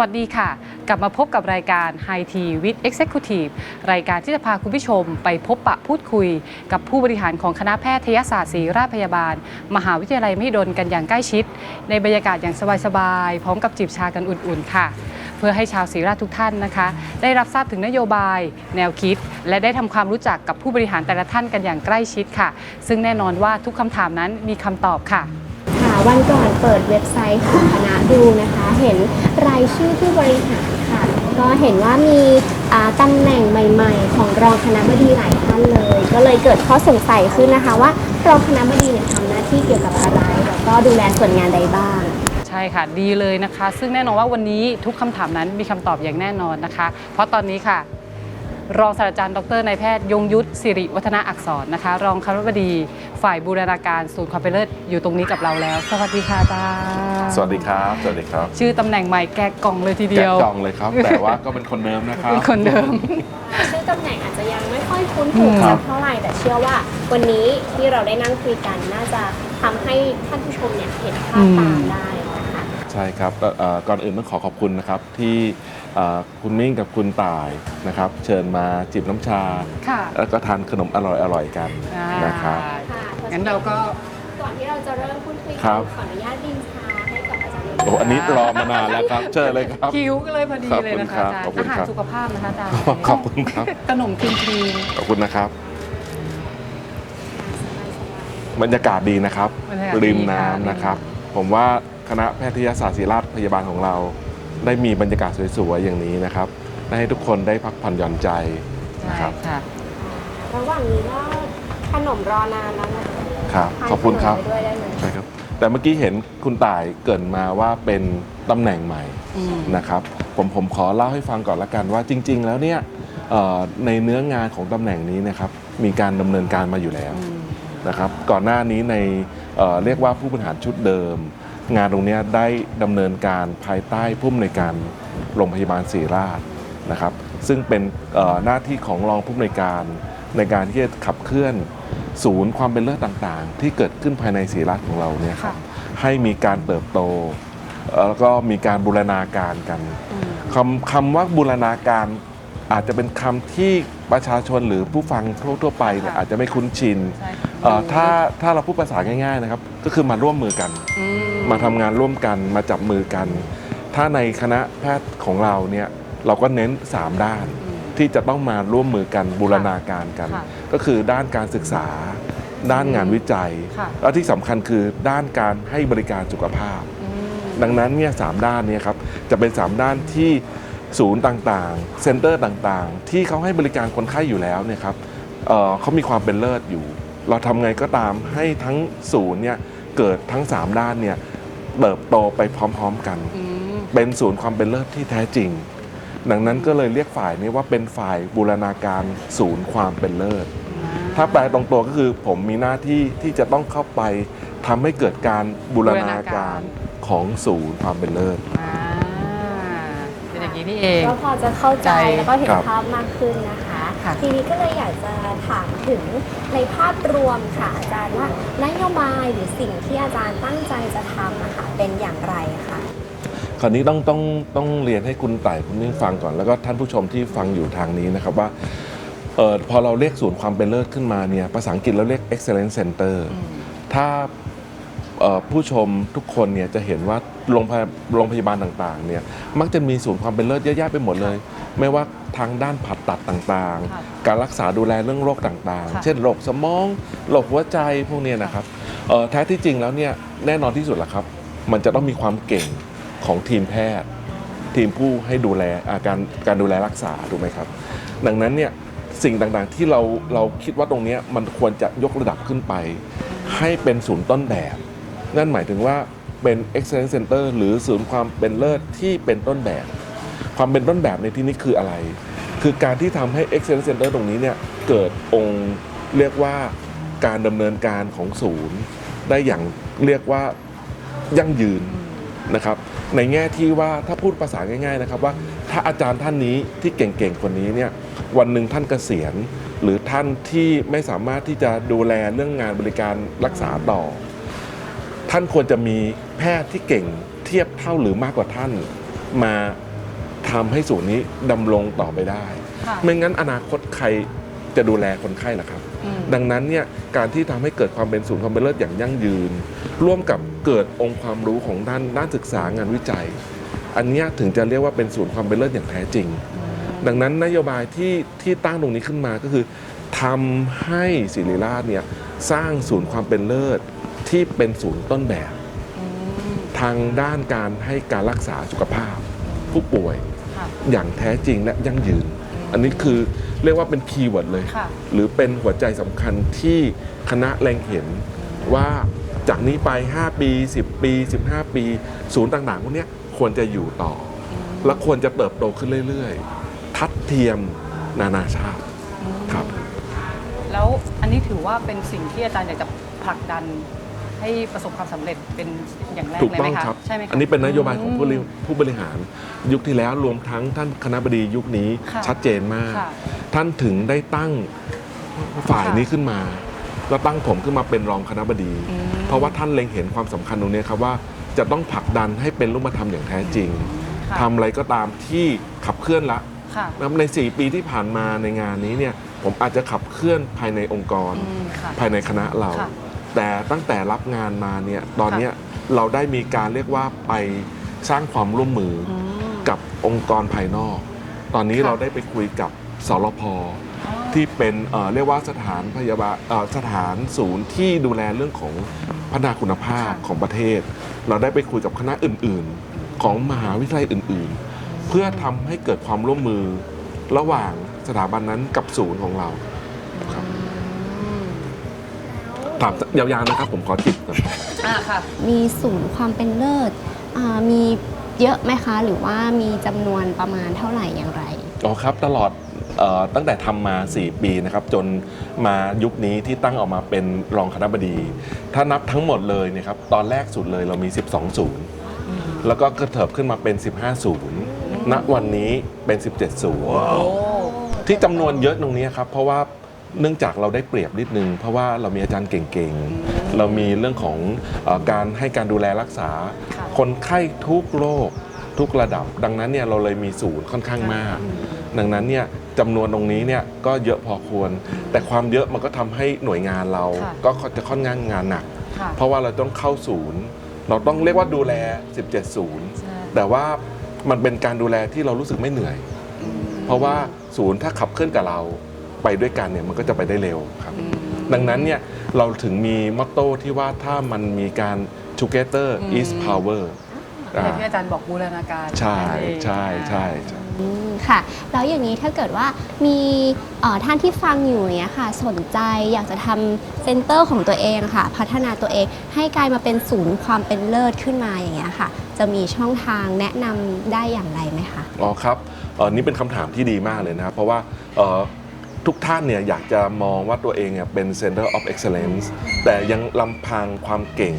สวัสดีค่ะ กลับมาพบกับรายการ High Tea with Executive รายการที่จะพาคุณผู้ชมไปพบปะพูดคุย กับผู้บริหารของคณะแพทยศาสตร์ศิริราชพยาบาล มหาวิทยาลัยมหิดลกันอย่างใกล้ชิด ในบรรยากาศอย่างสบายๆ พร้อมกับจิบชากันอุ่นๆค่ะ เพื่อให้ชาวศรีราชทุกท่านนะคะ ได้รับทราบถึงนโยบาย แนวคิด และได้ทำความรู้จักกับผู้บริหารแต่ละท่านกันอย่างใกล้ชิดค่ะ ซึ่งแน่นอนว่าทุกคำถามนั้นมีคำตอบค่ะ วันก่อนเปิดเว็บไซต์ของคณะดูนะคะ เห็นรายชื่อผู้บริหารค่ะ ก็เห็นว่ามีตำแหน่งใหม่ๆ ของรองคณะบดีหลายท่านเลย ก็เลยเกิดข้อสงสัยขึ้นนะคะ ว่ารองคณะบดีเนี่ยทำหน้าที่เกี่ยวกับอะไร แล้วก็ดูแลส่วนงานใดบ้างใช่ค่ะ ดีเลยนะคะ ซึ่งแน่นอนว่าวันนี้ทุกคำถามนั้นมีคำตอบอย่างแน่นอนนะคะ เพราะตอนนี้ค่ะ รองศาสตราจารย์ดรนายแพทย์ยงยุทธสิริวัฒนาอักษรนะคะ รองคณบดีฝ่ายบูรณาการศูนย์ความเป็นเลิศอยู่ตรงนี้กับเราแล้ว สวัสดีค่ะอาจารย์สวัสดีครับ สวัสดีครับ ชื่อตำแหน่งใหม่แกะกล่องเลยทีเดีแกะยวกล่องเลยครับ แต่ว่าก็เป็นคนเดิมนะครับ เป็นคนเดิม ชื่อตำแหน่งอาจจะยังไม่ค่อยคุ้นหูสักเท่าไหร่แต่เชื่อว่า วันนี้ที่เราได้นั่งคุยกันน่าจะทำให้ท่านผู้ชมเนี่ยเห็นภาพตามได้นะคะ ใช่ครับก็เอ่อก่อนอื่นต้องขอขอบคุณนะครับที่เอ่อ คุณมิ่งกับคุณต่ายนะครับ เชิญมาจิบน้ำชา ค่ะแล้วก็ทานขนมอร่อยๆกันนะครับ ค่ะงั้นเราก็ ก่อนที่เราจะเริ่มพูดคุยครักับนขออนุญาตดินชาให้กับอาจารย์โอ้อันนี้รอมานานแล้วครับ เชิญเลยครับ คิวก็เลยพอดีเลยนะคะอาจารย์ขอบคุอาณหารครับสุขภาพนะคะอาจารย์ขอบคุณครับ ขนมครีมครีมขอบคุณนะครับ บรรยากาศดีนะครับบรรยากาศดีริมค่ะน้ำนะครับ ผมว่าคณะแพทยศาสตร์ศิริราชพยาบาลของเรา ได้มีบรรยากาศสวยๆอย่างนี้นะครับ ได้ให้ทุกคนได้พักผ่อนหย่อนใจนะคใช่รับค่ะระหว่างนี้ก็ขนมรอนานแล้วนะคะครับทานขอบคุณครับขนมไปด้วยได้ไหมใช่ครับ แต่เมื่อกี้เห็นคุณต่ายเกรินมาว่าเป็นตำแหน่งใหม่ อืม นะครับผมผมขอเล่าให้ฟังก่อนละกันว่าจริง ๆ แล้วเนี่ยเอ่อในเนื้องานของตำแหน่งนี้นะครับมีการดำเนินการมาอยู่แล้วอืมนะครับก่อนหน้านี้ในเอ่อเรียกว่าผู้บริหารชุดเดิม งานตรงเนี้ยได้ดำเนินการภายใต้ผู้อำนวยการโรงพยาบาลศรีราชนะครับ ซึ่งเป็นเอ่อหน้าที่ของรองผู้อำนวยการในการที่จะขับเคลื่อนศูนย์ความเป็นเลิศต่างๆ ที่เกิดขึ้นภายในศรีราชของเราเนี่ยครับค่ะให้มีการเติบโตเอ่อแล้วก็มีการบูรณาการกันอืมคำคำว่าบูรณาการ อาจจะเป็นคำที่ประชาชนหรือผู้ฟังทั่วๆไปเนี่ยค่ะอาจจะไม่คุ้นชินใช่เอ่อถ้าถ้าเราพูดภาษาง่ายๆนะครับ ก็คือมาร่วมมือกัน อืมาทำงานร่วมกันมาจับมือกัน ถ้าในคณะแพทย์ของเราเนี่ยเราก็เน้น 3 ด้านอืมที่จะต้องมาร่วมมือกันบูรณาการกัน ค่ะก็คือด้านการศึกษา ด้านงานวิจัย ค่ะ แล้วที่สำคัญคือด้านการให้บริการสุขภาพ อืม ดังนั้นเนี่ยสามด้านเนี่ยครับจะเป็น 3 ด้านที่ ศูนย์ต่างๆ เซ็นเตอร์ต่างๆ ที่เขาให้บริการคนไข้อยู่แล้วเนี่ยครับเอ่อเขามีความเป็นเลิศอยู่ เราทำไงก็ตามให้ทั้งศูนย์เนี่ยเกิดทั้ง 3 ด้านเนี่ยเติบโตไปพร้อม ๆกันอืมเป็นศูนย์ความเป็นเลิศที่แท้จริง ดังนั้นก็เลยเรียกฝ่ายนี้ว่าเป็นฝ่ายบูรณาการศูนย์ความเป็นเลิศ ถ้าแปลตรงตัวก็คือผมมีหน้าที่ที่จะต้องเข้าไปทำให้เกิดการบูรณาการของศูนย์ความเป็นเลิศอ่าเป็ นอย่างนี้นี่เอง ก็พอจะเข้าใจใจแล้วก็เห็นครับ ภาพมากขึ้นนะคะ ค่ะ ทีนี้ก็เลยอยากจะถามถึงในภาพรวมค่ะอาจารย์ว่านโยบายหรือสิ่งที่อาจารย์ตั้งใจจะทำนะคะเป็นอย่างไรคะคราวนี้ต้องต้องต้องเรียนให้คุณไต่คุณนิ่งฟังก่อนแล้วก็ท่านผู้ชมที่ฟังอยู่ทางนี้นะครับว่าเออพอเราเรียกศูนย์ความเป็นเลิศขึ้นมาเนี่ยภาษาอังกฤษเราเรียก excellence center อืมถ้าเอ่อ ผู้ชมทุกคนเนี่ยจะเห็นว่าโรงพยาโรงพยาบาลต่างๆเนี่ยมักจะมีศูนย์ความเป็นเลิศเยอะแยะไปหมดเลย ไม่ว่าทางด้านผ่าตัดต่างค่ะๆการรักษาดูแลเรื่องโรคต่างค่ะๆเช่นโรคสมองโรคหัวใจพวกเนี้ยนะครับเอ่อแท้ที่จริงแล้วเนี่ยแน่นอนที่สุดแหละครับ มันจะต้องมีความเก่งของทีมแพทย์ ทีมผู้ให้ดูแลอาการการดูแลรักษาถูกไหมครับ ดังนั้นเนี่ยสิ่งต่างๆที่เราเราคิดว่าตรงเนี้ยมันควรจะยกระดับขึ้นไป ให้เป็นศูนย์ต้นแบบ นั่นหมายถึงว่าเป็น excellence center หรือศูนย์ความเป็นเลิศที่เป็นต้นแบบ ความเป็นต้นแบบในที่นี้คืออะไร คือการที่ทำให้ excellence center ตรงนี้เนี่ยเกิดองค์เรียกว่าการดำเนินการของศูนย์ ได้อย่างเรียกว่ายั่งยืนนะครับ ในแง่ที่ว่าถ้าพูดภาษาง่าย ๆนะครับว่าถ้าอาจารย์ท่านนี้ที่เก่งๆคนนี้เนี่ยวันหนึ่งท่านเกษียณ หรือท่านที่ไม่สามารถที่จะดูแลเรื่องงานบริการรักษาต่อ ท่านควรจะมีแพทย์ที่เก่งเทียบเท่าหรือมากกว่าท่าน มาทำให้ศูนย์นี้ดำรงต่อไปได้ค่ะไม่งั้นอนาคตใครจะดูแลคนไข้ล่ะครับอืมดังนั้นเนี่ยการที่ทำให้เกิดความเป็นศูนย์ความเป็นเลิศอย่างยั่งยืน ร่วมกับเกิดองค์ความรู้ของด้านด้านศึกษางานวิจัย อันเนี้ยถึงจะเรียกว่าเป็นศูนย์ความเป็นเลิศอย่างแท้จริง ดังนั้นนโยบายที่ที่ตั้งตรงนี้ขึ้นมาก็คือทำให้ศิริราชเนี่ยสร้างศูนย์ความเป็นเลิศ ที่เป็นศูนย์ต้นแบบอืมทางด้านการให้การรักษาสุขภาพ ผู้ป่วยค่ะอย่างแท้จริงและยั่งยืน อันนี้คือเรียกว่าเป็นคีย์เวิร์ดเลยค่ะหรือเป็นหัวใจสำคัญที่คณะแรงเห็นว่าจากนี้ไป 5 ปี 10 ปี 15 ปี ศูนย์ต่างๆพวกเนี้ยควรจะอยู่ต่อ และควรจะเติบโตขึ้นเรื่อยๆ ทัดเทียมนานาชาติครับ แล้วอันนี้ถือว่าเป็นสิ่งที่อาจารย์อยากจะผลักดัน ให้ประสบความสำเร็จเป็นอย่างแรกถูกเลยต้ไหอมงคะครับ ใช่ไหมคะ อันนี้เป็นนโยบายของผู้บริมผู้บริหาร ยุคที่แล้วรวมทั้งท่านคณะบดียุคนี้ค่ะชัดเจนมาก ค่ะท่านถึงได้ตั้งฝ่ายค่ะนี้ขึ้นมา แล้วตั้งผมขึ้นมาเป็นรองคณะบดี อืม เพราะว่าท่านเล็งเห็นความสำคัญตรงนี้ครับว่าจะต้องผลักดันให้เป็นรูปธรรมอย่างแท้จริงค่ะทำอะไรก็ตามที่ขับเคลื่อนละ ค่ะนะครับใน 4 ปีที่ผ่านมาในงานนี้เนี่ยผมอาจจะขับเคลื่อนภายในองค์กร อืมค่ะ ภายในคณะเรา ค่ะ แต่ตั้งแต่รับงานมาเนี่ยตอนเนี้ยเราได้มีการเรียกว่าไปสร้างความร่วมมือออืมกับองค์กรภายนอก ตอนนี้ค่ะเราได้ไปคุยกับสรพอ๋อที่เป็นเอ่อเรียกว่าสถานพยาบาลเอ่อสถานศูนย์ที่ดูแลเรื่องของพัฒนาคุณภาพค่ะของประเทศ เราได้ไปคุยกับคณะอื่นๆ ของมหาวิทยาลัยอื่น ๆ เพื่อทำให้เกิดความร่วมมือระหว่างสถาบันนั้นกับศูนย์ของเรา ถามยาวๆนะครับ ผมขอจิบก่อนอ่าค่ะ มีศูนย์ความเป็นเลิศอ่ามีเยอะไหมคะ หรือว่ามีจำนวนประมาณเท่าไหร่อย่างไร อ๋อครับตลอดเออตั้งแต่ทำมา 4 ปีนะครับจนมายุคนี้ที่ตั้งออกมาเป็นรองคณะบดี ถ้านับทั้งหมดเลยเนยครับตอนแรกสุดเลยเรามี 12 ศูนย์แล้วก็กระเถิบขึ้นมาเป็น 15 ศูนย์ณวันนี้เป็น 17 ศูนย์โอ้ที่จำนวนเยอะตรงนี้ครับเพราะว่า เนื่องจากเราได้เปรียบนิดนึง เพราะว่าเรามีอาจารย์เก่งๆ เรามีเรื่องของเออการให้การดูแลรักษา ค่ะ คนไข้ทุกโรคทุกระดับ ดังนั้นเนี่ยเราเลยมีศูนย์ค่อนข้างมาก ดังนั้นเนี่ยจำนวนตรงนี้เนี่ยก็เยอะพอควร แต่ความเยอะมันก็ทำให้หน่วยงานเราค่ะ ก็จะค่อนข้างงานหนัก ค่ะเพราะว่าเราต้องเข้าศูนย์ เราต้องเรียกว่าดูแล 17 ศูนย์ ใช่แต่ว่ามันเป็นการดูแลที่เรารู้สึกไม่เหนื่อยเพราะว่าศูนย์ถ้าขับเคลื่อนกับเรา ไปด้วยกันเนี่ยมันก็จะไปได้เร็วครับอืมดังนั้นเนี่ยเราถึงมีมอตโต้ที่ว่าถ้ามันมีการ together อืม is power อย่างที่อ่าอาจารย์บอกบูรณาการใช่นั่นเองใช่ใช่ใช่ อืมค่ะแล้วอย่างนี้ถ้าเกิดว่ามีเอ่อท่านที่ฟังอยู่อย่างเงี้ยค่ะ สนใจอยากจะทำเซ็นเตอร์ของตัวเองค่ะ พัฒนาตัวเองให้กลายมาเป็นศูนย์ความเป็นเลิศขึ้นมาอย่างเงี้ยค่ะ จะมีช่องทางแนะนำได้อย่างไรไหมคะ อ๋อครับเออนี่เป็นคำถามที่ดีมากเลยนะครับ เพราะว่าเอ่อ ทุกท่านเนี่ยอยากจะมองว่าตัวเองเนี่ยเป็น Center of Excellence แต่ยังลำพังความเก่ง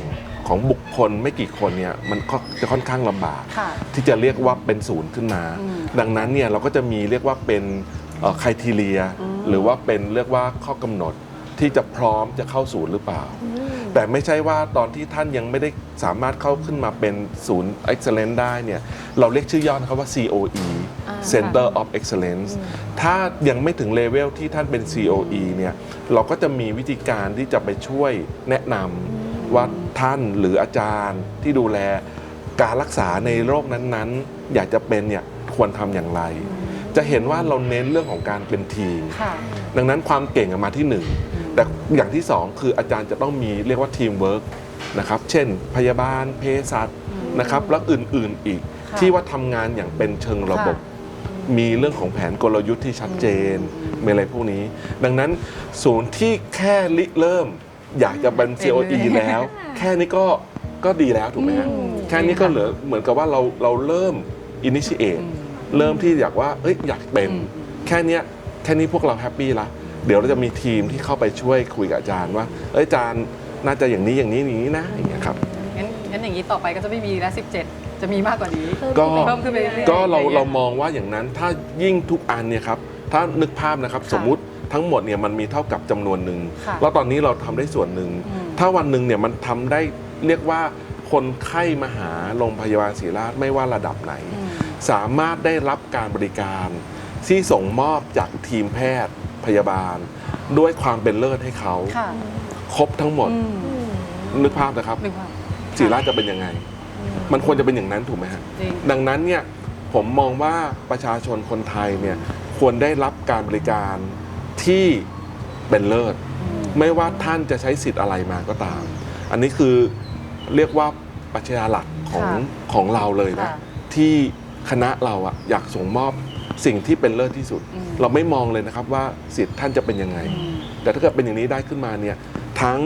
ของบุคคลไม่กี่คนเนี่ยมันก็จะค่อนข้างลำบาก ค่ะที่จะเรียกว่าเป็นศูนย์ขึ้นมา อืม ดังนั้นเนี่ยเราก็จะมีเรียกว่าเป็นคุณทีเลียอืมหรือว่าเป็นเรียกว่าข้อกำหนดที่จะพร้อมจะเข้าศูนย์หรือเปล่า แต่ไม่ใช่ว่าตอนที่ท่านยังไม่ได้สามารถเข้าขึ้นมาเป็นศูนย์ Excellence ได้เนี่ย เราเรียกชื่อย่อนะครับว่า COE อ่า Center of Excellence ถ้ายังไม่ถึงเลเวลที่ท่านเป็น COE เนี่ยเราก็จะมีวิธีการที่จะไปช่วยแนะนำว่าท่านหรืออาจารย์ที่ดูแลการรักษาในโรคนั้นๆ อยากจะเป็นเนี่ยควรทำอย่างไร จะเห็นว่าเราเน้นเรื่องของการเป็นทีมค่ะดังนั้นความเก่งอะมาที่หนึ่งแต่อย่างที่สองคืออาจารย์จะต้องมีเรียกว่าทีมเวิร์กนะครับ เช่น พยาบาลเภสัชนะครับ แล้วอื่นๆอีกค่ะ ที่ว่าทำงานอย่างเป็นเชิงระบบ มีเรื่องของแผนกลยุทธ์ที่ชัดเจนมีอะไรพวกนี้ ดังนั้นศูนย์ที่แค่ริเริ่ม อยากจะเป็น COE แล้ว แค่นี้ก็ก็ดีแล้วถูกไหมฮะอืมแค่นี้ก็เหลือเหมือนกับว่าเราเราเริ่ม initiate อืมเริ่มที่อยากว่าเอ้ยอยากเป็นอืมแค่เนี้ยแค่นี้พวกเราแฮปปี้ละเดี๋ยวเราจะมีทีมที่เข้าไปช่วยคุยกับอาจารย์ว่า เอ้ยอาจารย์น่าจะอย่างนี้อย่างนี้อย่างนี้นะอย่างเงี้ยครับงั้นงั้นอย่างนี้ต่อไปก็จะไม่มีแล้ว17 จะมีมากกว่านี้ก็ เพิ่มขึ้นไปเรื่อยๆ ก็เราอย่งงี้ยเรามองว่าอย่างนั้นถ้ายิ่งทุกอันเนี่ยครับถ้านึกภาพนะครับค่ะสมมุติทั้งหมดเนี่ยมันมีเท่ากับจำนวนหนึ่งค่ะแล้วตอนนี้เราทำได้ส่วนหนึ่งอืม ถ้าวันหนึ่งเนี่ยมันทำได้เรียกว่าคนไข้มาหาโรงพยาบาลศรีราชไม่ว่าระดับไหน อืม สามารถได้รับการบริการ ที่ส่งมอบจากทีมแพทย์พยาบาล ด้วยความเป็นเลิศให้เขาค่ะครบทั้งหมดอืมอืมนึกภาพนะครับนึกว่าศรีราชจะเป็นยังไง มันควรจะเป็นอย่างนั้นถูกไหมฮะจริง ดังนั้นเนี่ยผมมองว่าประชาชนคนไทยเนี่ยควรได้รับการบริการที่เป็นเลิศ ไม่ว่าท่านจะใช้สิทธิ์อะไรมาก็ตาม อันนี้คือเรียกว่าปรัชญาหลักของค่ะของเราเลยนะ ค่ะที่คณะเราอะอยากส่งมอบสิ่งที่เป็นเลิศที่สุด อืม เราไม่มองเลยนะครับว่าสิทธิ์ท่านจะเป็นยังไง อืม แต่ถ้าเกิดเป็นอย่างนี้ได้ขึ้นมาเนี่ยทั้ง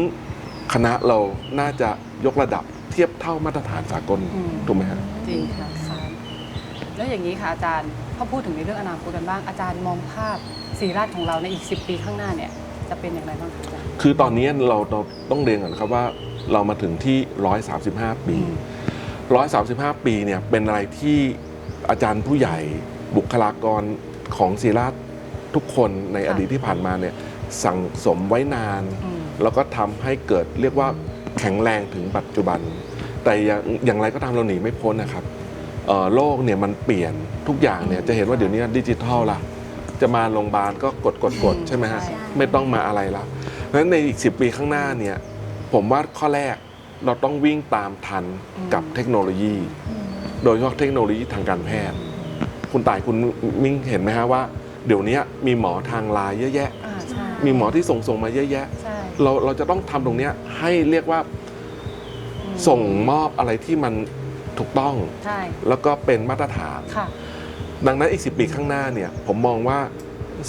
คณะเราน่าจะยกระดับ เทียบเท่ามาตรฐานสากลอืม ถูกไหมฮะ จริงค่ะแล้วอย่างนี้ค่ะอาจารย์พอพูดถึงในเรื่องอนาคตกันบ้างอาจารย์มองภาพศรีราชของเราในอีก 10 ปีข้างหน้าเนี่ยจะเป็นอย่างไรบ้างคะอาจารย์ คือตอนนี้เราเราต้องเรียนก่อนนะครับว่าเรามาถึงที่ 135 ปี อืม 135 ปีเนี่ยเป็นอะไรที่อาจารย์ผู้ใหญ่บุคลากรของศิราชทุกคนในอดีตที่ผ่านมาเนี่ยสั่งสมไว้นาน อืม แล้วก็ทำให้เกิดเรียกว่า แข็งแรงถึงปัจจุบัน แต่อย่างอย่างไรก็ตามเราหนีไม่พ้นนะครับเอ่อโลกเนี่ยมันเปลี่ยนทุกอย่างเนี่ยจะเห็นว่าเดี๋ยวนี้ดิจิทัลละจะมาโรงพยาบาลก็กดกดกดใช่ไหมฮะใช่ไม่ต้องมาอะไรละนั้นในอีก 10 ปีข้างหน้าเนี่ยผมว่าข้อแรกเราต้องวิ่งตามทันกับเทคโนโลยี โดยเฉพาะเทคโนโลยีทางการแพทย์ คุณต่ายคุณมิ่งเห็นไหมฮะว่า เดี๋ยวนี้มีหมอทางไลน์เยอะแยะอ่าใช่มีหมอที่ส่งส่งมาเยอะแยะใช่ เราเราจะต้องทำตรงเนี้ยให้เรียกว่าอืมส่งมอบอะไรที่มันถูกต้อง ใช่แล้วก็เป็นมาตรฐาน ค่ะ ดังนั้นอีก 10 ปีข้างหน้าเนี่ยผมมองว่า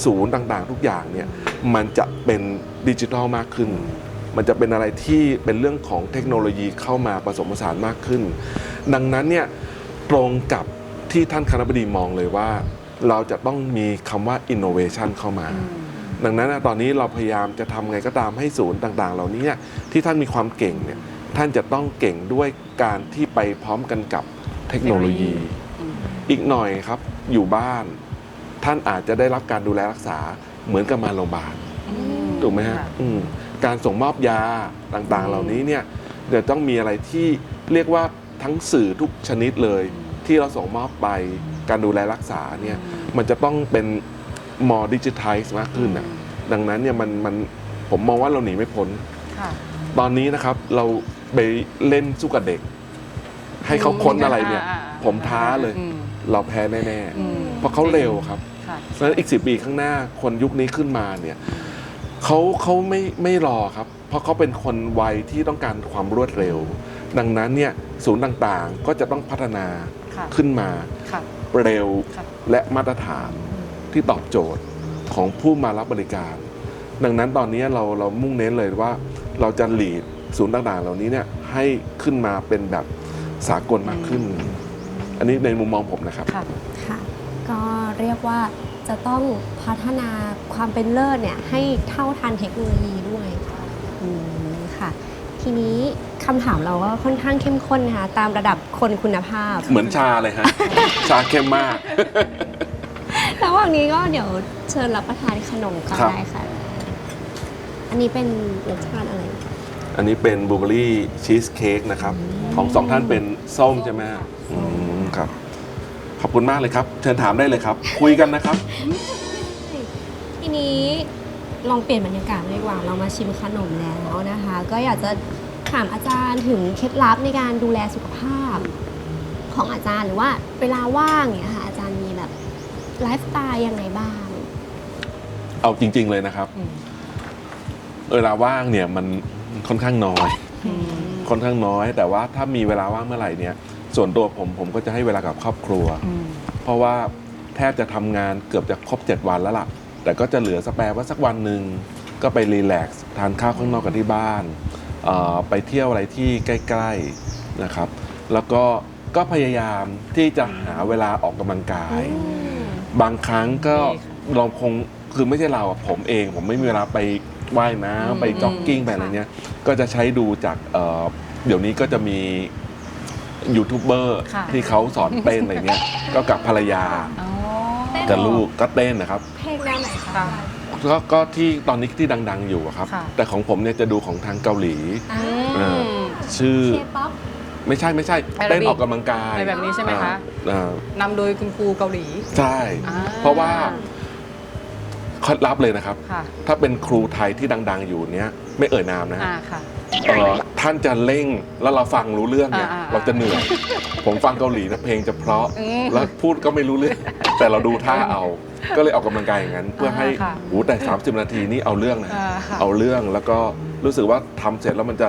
ศูนย์ต่างๆ ทุกอย่างเนี่ยมันจะเป็นดิจิทัลมากขึ้น มันจะเป็นอะไรที่เป็นเรื่องของเทคโนโลยีเข้ามาผสมผสานมากขึ้น ดังนั้นเนี่ยตรงกับที่ท่านคณะบดีมองเลยว่า เราจะต้องมีคำว่า innovation เข้ามา อืม ดังนั้นนะตอนนี้เราพยายามจะทำไงก็ตามให้ศูนย์ต่าง ๆ เหล่านี้เนี่ยที่ท่านมีความเก่งเนี่ยท่านจะต้องเก่งด้วยการที่ไปพร้อมกันกับเทคโนโลยีอืมอีกหน่อยครับอยู่บ้าน ท่านอาจจะได้รับการดูแลรักษาเหมือนกับมาโรงพยาบาลอืมถูกไหมฮะค่อืมการส่งมอบยาต่างๆ เหล่านี้เนี่ยจะต้องมีอะไรที่เรียกว่าทั้งสื่อทุกชนิดเลย ที่เราส่งมอบไปการดูแลรักษาเนี่ยมันจะต้องเป็น more digitize มากขึ้นนะดังนั้นเนี่ยมันมันผมมองว่าเราหนีไม่พ้นค่ะตอนนี้นะครับเราไปเล่นสู้กับเด็ก ให้เขาค้นอะไรเนี่ยอ่าผมท้าเลยอืมเราแพ้แน่อืมๆเพราะเขาเร็วครับค่ะเพราะฉะนั้นอีกสิปีข้างหน้าคนยุคนี้ขึ้นมาเนี่ยเขาเขาไม่ไม่รอครับ เพราะเขาเป็นคนวัยที่ต้องการความรวดเร็ว ดังนั้นเนี่ยศูนย์ต่างๆก็จะต้องพัฒนาค่ะขึ้นมาค่ะเร็วค่ะและมาตรฐาน ที่ตอบโจทย์ของผู้มารับบริการ ดังนั้นตอนนี้เราเรามุ่งเน้นเลยว่าเราจะหลีดศูนย์ต่างๆ เหล่านี้เนี่ยให้ขึ้นมาเป็นแบบสากลมากขึ้น อันนี้ในมุมมองผมนะครับค่ะค่ะก็เรียกว่าจะต้องพัฒนาความเป็นเลิศเนี่ยให้เท่าทันเทคโนโลยีด้วยอืมค่ะ ทีนี้คำถามเราก็ค่อนข้างเข้มข้นนะคะตามระดับคนคุณภาพ เหมือนชาเลยฮะ ชาเข้มมากระห ว่างนี้ก็เดี๋ยวเชิญรับประทานขนมก่อนครับ ได้ค่ะ อันนี้เป็นรสชาติอะไร อันนี้เป็นบลูเบอรี่ชีสเค้กนะครับ ของสองท่านเป็นส้มใช่ไหมฮะอืมครับ ขอบคุณมากเลยครับ เชิญถามได้เลยครับ คุยกันนะครับ ทีนี้ลองเปลี่ยนบรรยากาศดีกว่า เรามาชิมขนมแล้วนะคะ ก็อยากจะถามอาจารย์ถึงเคล็ดลับในการดูแลสุขภาพของอาจารย์หรือว่าเวลาว่างเนี่ยค่ะ ไลฟ์สไตล์ยังไงบ้าง เอาจริง ๆ เลยนะครับอืมเวลาว่างเนี่ยมันค่อนข้างน้อยอืมค่อนข้างน้อย แต่ว่าถ้ามีเวลาว่างเมื่อไหร่เนี่ย ส่วนตัวผมผมก็จะให้เวลากับครอบครัวอืมเพราะว่าแทบจะทำงานเกือบจะครบ 7 วันแล้วล่ะ แต่ก็จะเหลือสแปร์ว่าสักวันหนึ่งก็ไปรีแลกซ์ทานข้าวข้างนอกกันที่บ้านเอ่อไปเที่ยวอะไรที่ใกล้ๆนะครับ แล้วก็ก็พยายามที่จะหาเวลาออกกำลังกาย บางครั้งก็ดีค่ะเราคงคือไม่ใช่เราอะผมเอง ผมไม่มีเวลาไปว่ายน้อืมำไปจ็อกกิ้งไปอะไรค่ะเนี้ย ก็จะใช้ดูจากเอ่อเดี๋ยวนี้ก็จะมียูทูบเบอร์ค่ะ ที่เขาสอนเต้นอะไรเนี้ย ก็กับภรรยาอ๋อ กับลูกก็เต้นนะครับ เพลงแนวไหนคะค่ะก็ก็ที่ตอนนี้ที่ดัง ๆ อยู่อะครับ ค่ะ แต่ของผมเนี่ยจะดูของทางเกาหลีอ่าเออชื่อเคป๊อป ไม่ใช่ไม่ใช่แอโรบิกเต้นออกกำลังกายอะไรแบบนี้ใช่ไหมคะ อ่าอ่านำโดยคุณครูเกาหลี ใช่ อ่เพราะว่าเคล็ดลับเลยนะครับ ค่ะถ้าเป็นครูไทยที่ดัง ๆ อยู่เนี้ยไม่เอ่ยนามนะอ่าค่ะ เอ่อท่านจะเร่งแล้วเราฟังรู้เรื่องเนี่ยอ่าอ่าเราจะเหนื่อย ผมฟังเกาหลีนะเพลงจะเพราะอืมแล้วพูดก็ไม่รู้เรื่อง แต่เราดูท่าเอา ก็เลยออกกำลังกายอย่างนั้น เพื่อให้อ่าค่ะหูแต่ 30 นาทีนี่เอาเรื่องนะอ่าค่ะ เอาเรื่องแล้วก็รู้สึกว่าทำเสร็จแล้วมันจะ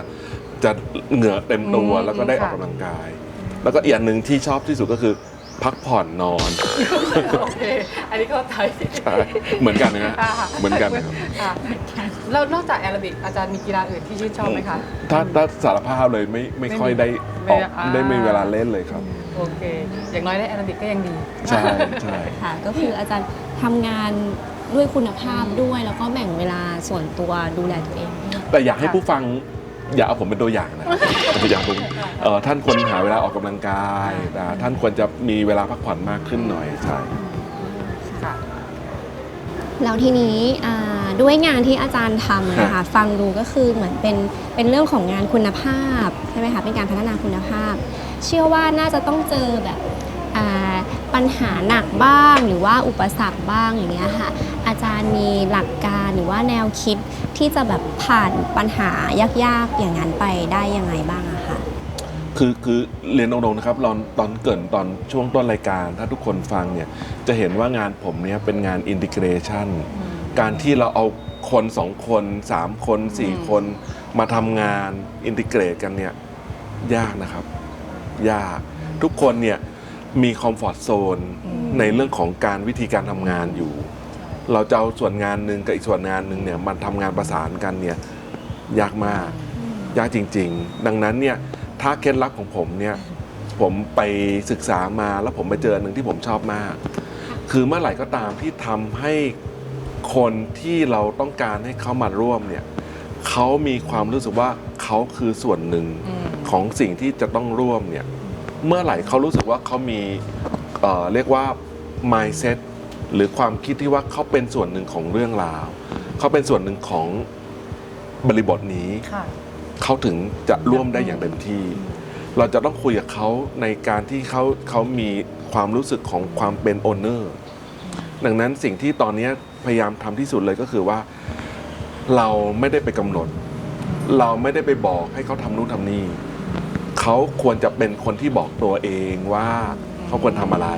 จะเหงื่อเต็มตัวอืมแล้วก็ได้อค่ะอกกำลังกาย แล้วก็อีกอย่างหนึ่งที่ชอบที่สุดก็คือพักผ่อนนอน โอเค อันนี้เข้าใจใช่เหมือนกันนะฮะอ่าค่ะเหมือนกันนะครับค่ะแล้วนอกจากแอโรบิกอาจารย์มีกีฬาอื่นที่ชื่นชอบไหมคะ ถ้าถ้าสารภาพเลยไม่ไม่ค่อยได้ไม่ออกอ่า ได้มีเวลาเล่นเลยครับ โอเค อย่างน้อยได้แอโรบิกก็ยังดี ใช่ใช่ ค่ะก็คืออาจารย์ทำงานด้วยคุณภาพด้วย แล้วก็แบ่งเวลาส่วนตัวดูแลตัวเองด้วย แต่อยากให้ผู้ฟัง อย่าเอาผมเป็นตัวอย่างนะอยากผมเอ่อท่านควรหาเวลาออกกำลังกายนะท่านควรจะมีเวลาพักผ่อนมากขึ้นหน่อยใช่ ค่ะ แล้วทีนี้อ่าด้วยงานที่อาจารย์ทำนะคะฟังดูก็คือเหมือนเป็นเป็นเรื่องของงานคุณภาพใช่ไหมคะเป็นการพัฒนาคุณภาพ เชื่อว่าน่าจะต้องเจอแบบอ่าปัญหาหนักบ้างหรือว่าอุปสรรคบ้างอย่างเงี้ยค่ะ อาจารย์มีหลักการหรือว่าแนวคิดที่จะแบบผ่านปัญหายากๆอย่างนั้นไปได้ยังไงบ้างอะคะคือคือเรียนตรงๆนะครับตอนตอนเกรินตอนช่วงต้นรายการ ถ้าทุกคนฟังเนี่ยจะเห็นว่างานผมเนี่ยเป็นงานอินทิเกรชันการที่เราเอาคนสองคนสามคนสี่อืมคนมาทำงานอินทิเกรตกันเนี่ยยากนะครับ ยากทุกคนเนี่ยมีคอมฟอร์ทโซนในเรื่องของการวิธีการทำงานอยู่ เราจะเอาส่วนงานหนึ่งกับอีกส่วนงานหนึ่งเนี่ยมันทำงานประสานกันเนี่ยยากมาก ยากจริง ๆ ดังนั้นเนี่ยถ้าเคล็ดลับของผมเนี่ยผมไปศึกษามาแล้วผมไปเจออันหนึ่งที่ผมชอบมาก คือเมื่อไหร่ก็ตามที่ทำให้คนที่เราต้องการให้เขามาร่วมเนี่ยเขามีความรู้สึกว่าเขาคือส่วนหนึ่งอืมของสิ่งที่จะต้องร่วมเนี่ยเมื่อไหร่เขารู้สึกว่าเขามีเอ่อเรียกว่า mindset หรือความคิดที่ว่าเขาเป็นส่วนหนึ่งของเรื่องราว เขาเป็นส่วนหนึ่งของบริบทนี้ ค่ะ เขาถึงจะร่วมได้อย่างเต็มที่ เราจะต้องคุยกับเขาในการที่เขาเขามีความรู้สึกของความเป็นโอเนอร์ ดังนั้นสิ่งที่ตอนนี้พยายามทำที่สุดเลยก็คือว่า เราไม่ได้ไปกำหนด เราไม่ได้ไปบอกให้เขาทำนู่นทำนี่ เขาควรจะเป็นคนที่บอกตัวเองว่าเขาควรทำอะไร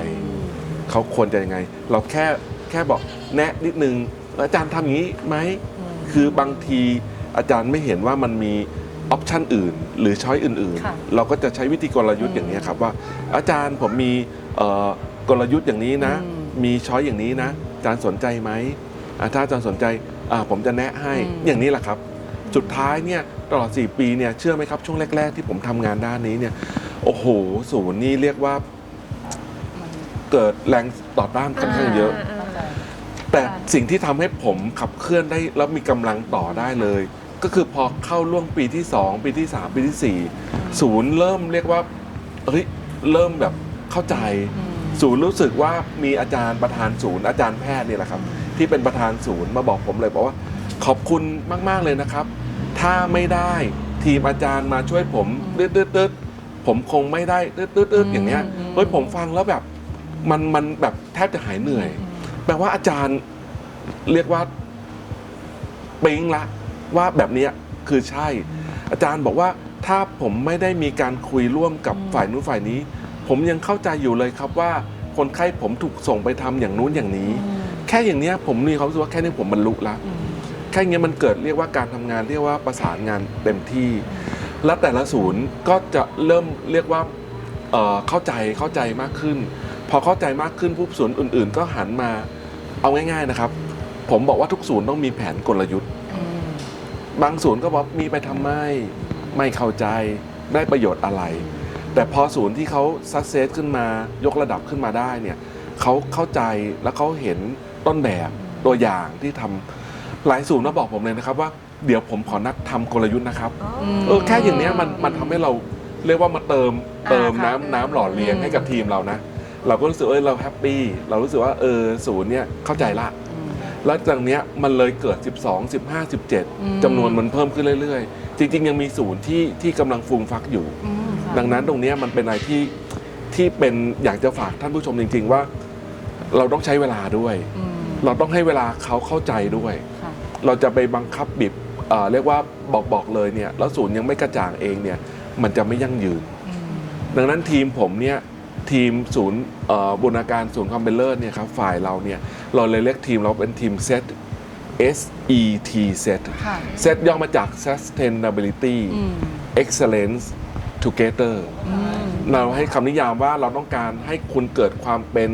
เขาควรจะยังไง เราแค่แค่บอกแนะนิดนึงอาจารย์ทำอย่างนี้ไหมคือบางทีอาจารย์ไม่เห็นว่ามันมีออปชันอื่น หรือช้อยอื่นค่ะๆเราก็จะใช้วิธีกลยุทธ์อืมอย่างนี้ยครับว่า อาจารย์ผมมีเอ่อกลยุทธ์อย่างนี้นะอืมมีช้อยอย่างนี้นะ อาจารย์สนใจไหมอะถ้าอาจารย์สนใจอะผมจะแนะให้อืมอย่างนี้แหละครับ สุดท้ายเนี่ยตลอด 4 ปีเนี่ยเชื่อไหมครับช่วงแรก ๆ ที่ผมทำงานด้านนี้เนี่ยโอ้โหศูนย์นี่เรียกว่ามัน เกิดแรงต่อต้านค่อนข้างเยอะเข้าใจแต่สิ่งที่ทำให้ผมขับเคลื่อนได้แล้วมีกำลังต่อได้เลย ก็คือพอเข้าล่วงปีที่ 2 ปีที่ 3 ปีที่ 4 ศูนย์เริ่มเรียกว่าเฮ้ยเริ่มแบบเข้าใจอืมศูนย์รู้สึกว่ามีอาจารย์ประธานศูนย์อาจารย์แพทย์นี่แหละครับ ที่เป็นประธานศูนย์มาบอกผมเลยบอกว่าขอบคุณมาก ๆ เลยนะครับ ถ้าไม่ได้ทีมอาจารย์มาช่วยผมตืดตืดตืดผมคงไม่ได้ตืดตืดตืดอย่างเงี้ยเฮ้ยผมฟังแล้วแบบ มันมันแบบแทบจะหายเหนื่อย แปลว่าอาจารย์เรียกว่าปิ๊งละ ว่าแบบเนี้ยคือใช่ อาจารย์บอกว่าถ้าผมไม่ได้มีการคุยร่วมกับฝ่ายนู้นฝ่ายนี้ ผมยังเข้าใจอยู่เลยครับว่า คนไข้ผมถูกส่งไปทำอย่างนู้นอย่างนี้ แค่อย่างเนี้ยผมมีความรู้สึกว่าแค่นี้ผมบรรลุละอืมแค่เนี้ยมันเกิดเรียกว่าการทำงานเรียกว่าประสานงานเต็มที่ และแต่ละศูนย์ก็จะเริ่มเรียกว่าเอ่อเข้าใจเข้าใจมากขึ้น พอเข้าใจมากขึ้นปุ๊บศูนย์อื่น ๆ ก็หันมาเอาง่าย ๆนะครับ ผมบอกว่าทุกศูนย์ต้องมีแผนกลยุทธ์อืมบางศูนย์ก็บอกมีไปทำไมไม่เข้าใจได้ประโยชน์อะไร แต่พอศูนย์ที่เขาซักเซสขึ้นมายกระดับขึ้นมาได้เนี่ยเขาเข้าใจแล้วเขาเห็นต้นแบบตัวอย่างที่ทำหลายศูนย์มาบอกผมเลยนะครับว่าเดี๋ยวผมขอนัดทำกลยุทธ์นะครับมเออแค่อย่างเนี้ยมันมันทำให้เราเรียกว่ามาเติมอ่าเติมค่ะน้ำน้ำหล่อเลี้ยงอืมให้กับทีมเรานะ เราก็รู้สึกเอ้ยเราแฮปปี้เรารู้สึกว่าเออศูนย์เนี่ยเข้าใจละอืมแล้วจากเนี้ยมันเลยเกิด 12 15อืม17จำนวนมันเพิ่มขึ้นเรื่อยๆ จริง ๆ ยังมีศูนย์ที่ที่กำลังฟูมฟักอยู่อืมค่ะดังนั้นตรงเนี้ยมันเป็นอะไรที่ที่เป็นอยากจะฝากท่านผู้ชมจริง ๆ ว่า เราต้องใช้เวลาด้วยอืมเราต้องให้เวลาเขาเข้าใจด้วยค่ะเราจะไปบังคับบีบเอ่อเรียกว่าบอกบอกเลยเนี่ยแล้วศูนย์ยังไม่กระจ่างเองเนี่ยมันจะไม่ยั่งยืนอืมดังนั้นทีมผมเนี่ย ทีมศูนย์เอ่อบูรณาการศูนย์ความเป็นเลิศเนี่ยครับฝ่ายเราเนี่ยเราเลยเรียกทีมเราเป็นทีม SET S E T SET ค่ะ SET ย่อมาจาก Sustainability อืม Excellence Together อืมเราให้คำนิยามว่าเราต้องการให้คุณเกิดความเป็น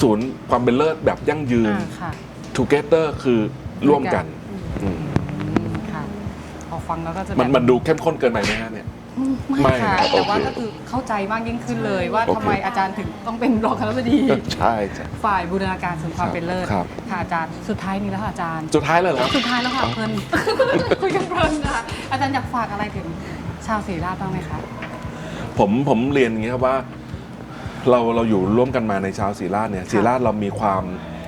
ศูนย์ความเป็นเลิศแบบยั่งยืนอ่าค่ะ Together คือร่วมกันอืมอืมค่ะพอฟังแล้วก็จะแบบมันมันดูเข้มข้นเกินไปไหมฮะเนี่ยอืม ไม่ไม่ค่ะ นะแต่ว่าโอเค ก็คือเข้าใจมากยิ่งขึ้นเลย ว่าโอเค ทำไมอาจารย์ถึงต้องเป็นรองคณบดี ใช่ใช่ฝ่ายบูรณาการสู่ความเป็นเลิศครับ ค่ะอาจารย์สุดท้ายนี้แล้วค่ะอาจารย์ สุดท้ายเลยเหรอ สุดท้ายแล้วค่ะเพลิน คุยกันเพลินนะคะอาจารย์อยากฝากอะไรถึงชาวศรีราชบ้างไหมคะ ผมผมเรียนอย่างนี้ครับว่าเราเราอยู่ร่วมกันมาในชาวศรีราชเนี่ยศรีราชเรามีความ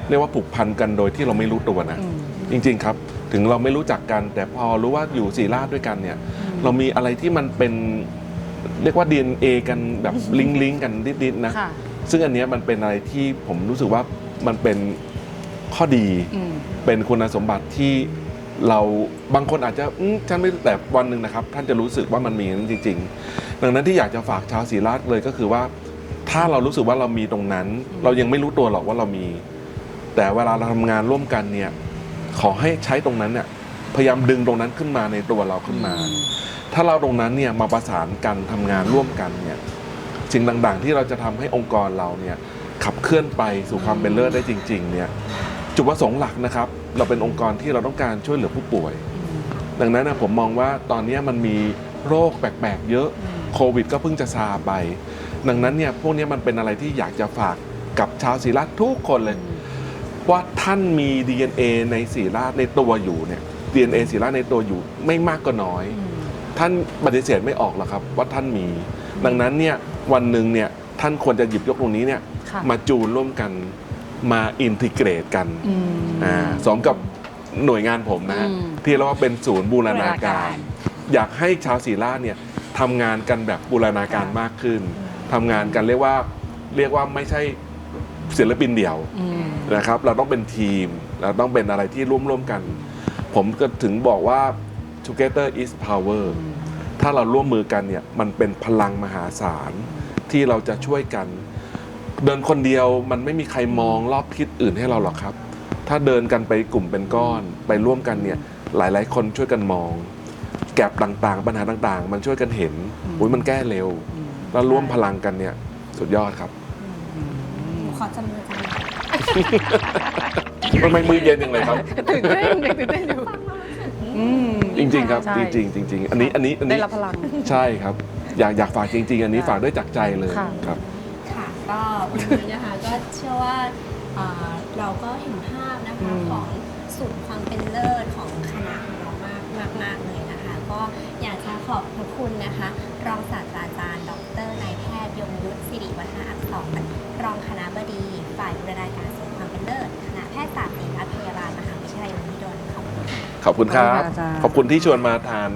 เรียกว่าผูกพันกันโดยที่เราไม่รู้ตัวนะอืม จริง ๆ ครับ ถึงเราไม่รู้จักกัน แต่พอรู้ว่าอยู่ศรีราชด้วยกันเนี่ยอืม เรามีอะไรที่มันเป็นเรียกว่า DNA กันแบบลิงก์ลิงก์กันนิดๆนะ ค่ะ ซึ่งอันเนี้ยมันเป็นอะไรที่ผมรู้สึกว่ามันเป็นข้อดี อืม เป็นคุณสมบัติที่เราบางคนอาจจะอืมฉันไม่แต่วันหนึ่งนะครับ ท่านจะรู้สึกว่ามันมีอย่างนั้นจริง ๆ ดังนั้นที่อยากจะฝากชาวศรีราชเลยก็คือว่า ถ้าเรารู้สึกว่าเรามีตรงนั้น เรายังไม่รู้ตัวหรอกว่าเรามี แต่เวลาเราทำงานร่วมกันเนี่ย ขอให้ใช้ตรงนั้นเนี่ยพยายามดึงตรงนั้นขึ้นมาในตัวเราขึ้นมา ถ้าเราตรงนั้นเนี่ยมาประสานกันทำงานร่วมกันเนี่ยสิ่งต่างๆ ที่เราจะทำให้องค์กรเราเนี่ยขับเคลื่อนไปสู่ความเป็นเลิศได้จริง ๆ เนี่ยจุดประสงค์หลักนะครับ เราเป็นองค์กรที่เราต้องการช่วยเหลือผู้ป่วย ดังนั้นนะผมมองว่าตอนนี้มันมีโรคแปลกๆ เยอะโควิด ก็เพิ่งจะซาไป ดังนั้นเนี่ยพวกนี้มันเป็นอะไรที่อยากจะฝากกับชาวศรีราชทุกคนเลย ว่าท่านมี DNA ในศรีราชในตัวอยู่เนี่ย DNA ศรีราชในตัวอยู่ไม่มากก็น้อยอ ท่านปฏิเสธไม่ออกหรอกครับว่าท่านมี ดังนั้นเนี่ยวันหนึ่งเนี่ยท่านควรจะหยิบยกตรงนี้เนี่ยค่ะมาจูนร่วมกันมาอินทิเกรตกันอืม อ่าสมกับหน่วยงานผมนะฮะอืม ที่เรียกว่าเป็นศูนย์บูรณาบูรณาการการ อยากให้ชาวศรีราชเนี่ยทำงานกันแบบบูรณาการมากขึ้นทำงานกันเรียกว่าเรียกว่าไม่ใช่ศิลปินเดี่ยว อืม นะครับเราต้องเป็นทีม เราต้องเป็นอะไรที่ร่วมร่วมๆกัน ผมก็ถึงบอกว่า together is power ถ้าเราร่วมมือกันเนี่ยมันเป็นพลังมหาศาลที่เราจะช่วยกัน เดินคนเดียวมันไม่มีใครมองรอบทิศอื่นให้เราหรอกครับ ถ้าเดินกันไปกลุ่มเป็นก้อนไปร่วมกันเนี่ยหลาย ๆ คนช่วยกันมอง แกลบต่างๆ ปัญหาต่างๆ มันช่วยกันเห็นอืมอุ้ยมันแก้เร็วอืมแล้วร่วมพลังกันเนี่ยสุดยอดครับหนูขอจำมืออาจารย์ทำไมมือเย็นอย่างไรครับตื่นเต้นตื่นเต้นอยู่อืม จริง ๆ ครับ ใช่จริงๆจริงๆอันนี้อันนี้อันได้นี้รับพลัง ใช่ครับ อยากอยากฝากจริง ๆ อันนี้ฝากด้วยจากใจเลยค่ะ ครับ ค่ะก็วันนี้นะคะก็เชื่อว่าเอ่อเราก็เห็นภาพนะคะอืมของสูตรความเป็นเลิศของคณะของเรามากมากมากเลยนะคะ ก็อยากจะขอบพระคุณนะคะ รองศาสตรา ขอบคุณครับ ขอบคุณค่ะอาจารย์ ขอบคุณที่ชวนมาทาน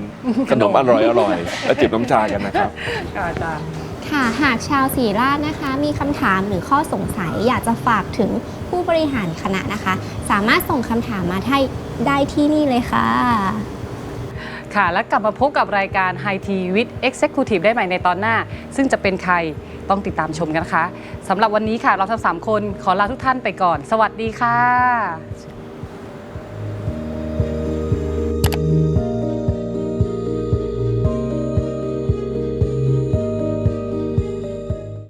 ขนมอร่อยอร่อยๆและจิบน้ำชากันนะครับ ค่ะอาจารย์ ค่ะหากชาวศรีราชนะคะ มีคำถามหรือข้อสงสัยอยากจะฝากถึงผู้บริหารคณะนะคะ สามารถส่งคำถามมาให้ได้ที่นี่เลยค่ะ ค่ะ และกลับมาพบกับรายการ High Tea with Executive ได้ใหม่ในตอนหน้า ซึ่งจะเป็นใครต้องติดตามชมกันนะคะสำหรับวันนี้ค่ะ เราทั้งสามคนขอลาทุกท่านไปก่อน สวัสดีค่ะ